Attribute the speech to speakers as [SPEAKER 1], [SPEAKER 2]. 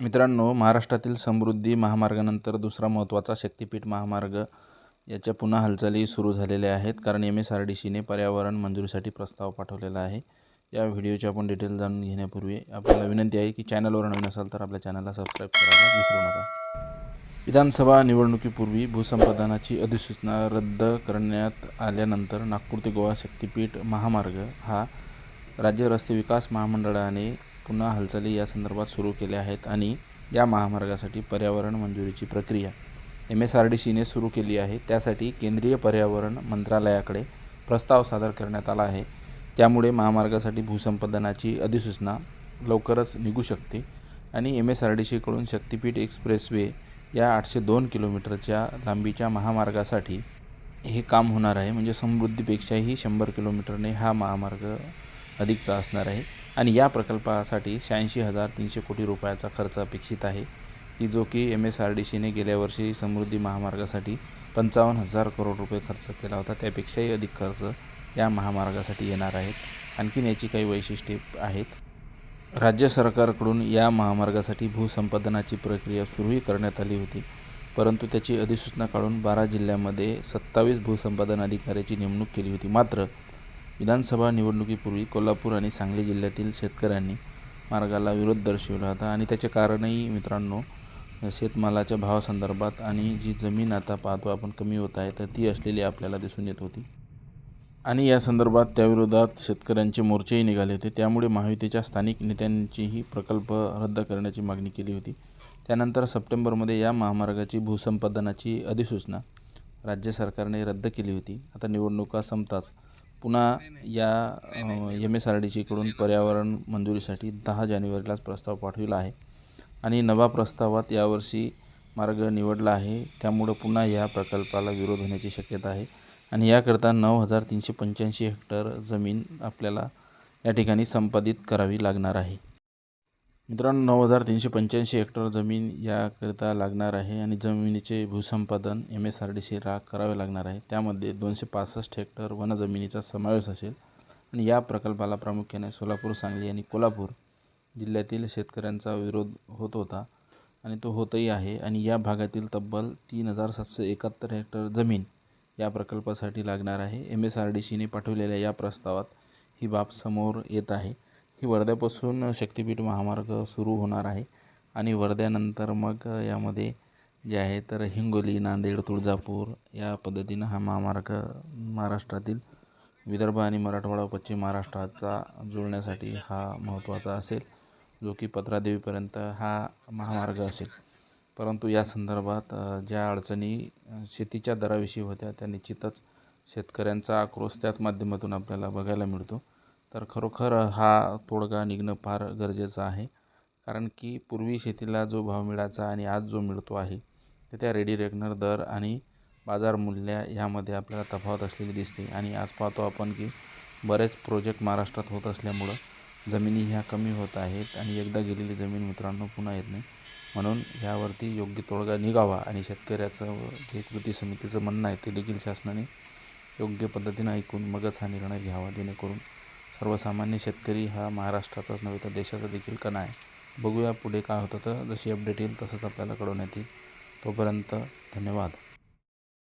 [SPEAKER 1] मित्रांनो महाराष्ट्रातील समृद्धी महामार्गानंतर दुसरा महत्त्वाचा शक्तिपीठ महामार्ग याच्या पुन्हा हालचाली सुरू झालेल्या आहेत. कारण एम एस आर डी सीने पर्यावरण मंजुरीसाठी प्रस्ताव पाठवलेला आहे. या व्हिडिओची आपण डिटेल जाणून घेण्यापूर्वी आपल्याला विनंती आहे की चॅनलवर नवीन असाल तर आपल्या चॅनलला सबस्क्राईब करायला विसरू नका. विधानसभा निवडणुकीपूर्वी भूसंपादनाची अधिसूचना रद्द करण्यात आल्यानंतर नागपूर ते गोवा शक्तिपीठ महामार्ग हा राज्य रस्ते विकास महामंडळाने पुन्हा हालचाली या संदर्भात सुरू केल्या आहेत आणि या महामार्गासाठी पर्यावरण मंजुरीची प्रक्रिया एम एस आर डी सीने सुरू केली आहे. त्यासाठी केंद्रीय पर्यावरण मंत्रालयाकडे प्रस्ताव सादर करण्यात आला आहे. त्यामुळे महामार्गासाठी भूसंपादनाची अधिसूचना लवकरच निघू शकते आणि एम एस आर डी सीकडून शक्तिपीठ एक्सप्रेसवे या आठशे दोन किलोमीटरच्या लांबीच्या महामार्गासाठी हे काम होणार आहे. म्हणजे समृद्धीपेक्षाही शंभर किलोमीटरने हा महामार्ग अधिकचा असणार आहे. आणि या प्रकल्पासाठी शहाऐंशी हजार तीनशे कोटी रुपयाचा खर्च अपेक्षित आहे. की जो की एम एस आर डी सीने गेल्या वर्षी समृद्धी महामार्गासाठी पंचावन्न हजार करोड रुपये खर्च केला होता. त्यापेक्षाही अधिक खर्च या महामार्गासाठी येणार आहेत. आणखीन याची काही वैशिष्ट्ये आहेत. राज्य सरकारकडून या महामार्गासाठी भूसंपादनाची प्रक्रिया सुरूही करण्यात आली होती. परंतु त्याची अधिसूचना काढून बारा जिल्ह्यामध्ये सत्तावीस भूसंपादन अधिकाऱ्याची नेमणूक केली होती. मात्र विधानसभा निवडणुकीपूर्वी कोल्हापूर आणि सांगली जिल्ह्यातील शेतकऱ्यांनी मार्गाला विरोध दर्शवला होता आणि त्याचे कारणही मित्रांनो शेतमालाच्या भावासंदर्भात आणि जी जमीन आता पाहतो आपण कमी होत आहे तर ती असलेली आपल्याला दिसून येत होती. आणि या संदर्भात त्याविरोधात शेतकऱ्यांचे मोर्चेही निघाले होते. त्यामुळे महायुतीच्या स्थानिक नेत्यांचीही प्रकल्प रद्द करण्याची मागणी केली होती. त्यानंतर सप्टेंबरमध्ये या महामार्गाची भूसंपादनाची अधिसूचना राज्य सरकारने रद्द केली होती. आता निवडणुका संपताच पुन्हा या एम एस आर डी सीकडून पर्यावरण मंजुरीसाठी दहा जानेवारीलाच प्रस्ताव पाठविला आहे. आणि नवा प्रस्तावात यावर्षी मार्ग निवडला आहे. त्यामुळं पुन्हा या प्रकल्पाला विरोध होण्याची शक्यता आहे. आणि याकरता नऊ हजार तीनशे पंच्याऐंशी हेक्टर जमीन आपल्याला या ठिकाणी संपादित करावी लागणार आहे. मित्रांनो नऊ हजार तीनशे पंच्याऐंशी हेक्टर जमीन याकरिता लागणार आहे आणि जमिनीचे भूसंपादन एम एस आर डी राग करावे लागणार आहे. त्यामध्ये दोनशे पासष्ट हेक्टर वनजमिनीचा समावेश असेल आणि या प्रकल्पाला प्रामुख्याने सोलापूर सांगली आणि कोल्हापूर जिल्ह्यातील शेतकऱ्यांचा विरोध होत होता आणि तो होतही आहे आणि या भागातील तब्बल तीन हजार सातशे एकाहत्तर हेक्टर जमीन या प्रकल्पासाठी लागणार आहे. एम एस आर डी सीने पाठवलेल्या या प्रस्तावात ही बाब समोर येत आहे. ही वर्ध्यापासून शक्तिपीठ महामार्ग सुरू होणार आहे. आणि वर्ध्यानंतर मग यामध्ये जे आहे तर हिंगोली नांदेड तुळजापूर या पद्धतीनं हा महामार्ग महाराष्ट्रातील विदर्भ आणि मराठवाडा पश्चिम महाराष्ट्राचा जुळण्यासाठी हा महत्त्वाचा असेल जो की पत्रादेवीपर्यंत हा महामार्ग असेल. परंतु या संदर्भात ज्या अडचणी शेतीच्या दराविषयी होत्या त्या निश्चितच शेतकऱ्यांचा आक्रोश त्याच माध्यमातून आपल्याला बघायला मिळतो. तर खरोखर हा तोडगा निघणं फार गरजेचं आहे. कारण की पूर्वी शेतीला जो भाव मिळायचा आणि आज जो मिळतो आहे तर त्या रेडी रेकनर दर आणि बाजार मूल्य यामध्ये आपल्याला तफावत असलेली दिसते. आणि आज पाहतो आपण की बरेच प्रोजेक्ट महाराष्ट्रात होत असल्यामुळं जमिनी ह्या कमी होत आहेत आणि एकदा गेलेली जमीन मित्रांनो पुन्हा येत नाही. म्हणून ह्यावरती योग्य तोडगा निघावा आणि शेतकऱ्याचं जे कृती समितीचं म्हणणं आहे ते देखील शासनाने योग्य पद्धतीनं ऐकून मगच हा निर्णय घ्यावा जेणेकरून सर्वसामान्य शेतकरी हा महाराष्ट्राचाच नव्हे तर देशाचा देखील कणा आहे. बघूया पुढे काय होतं तर जशी अपडेट येईल तसंच आपल्याला कळवण्यात येईल. तोपर्यंत धन्यवाद.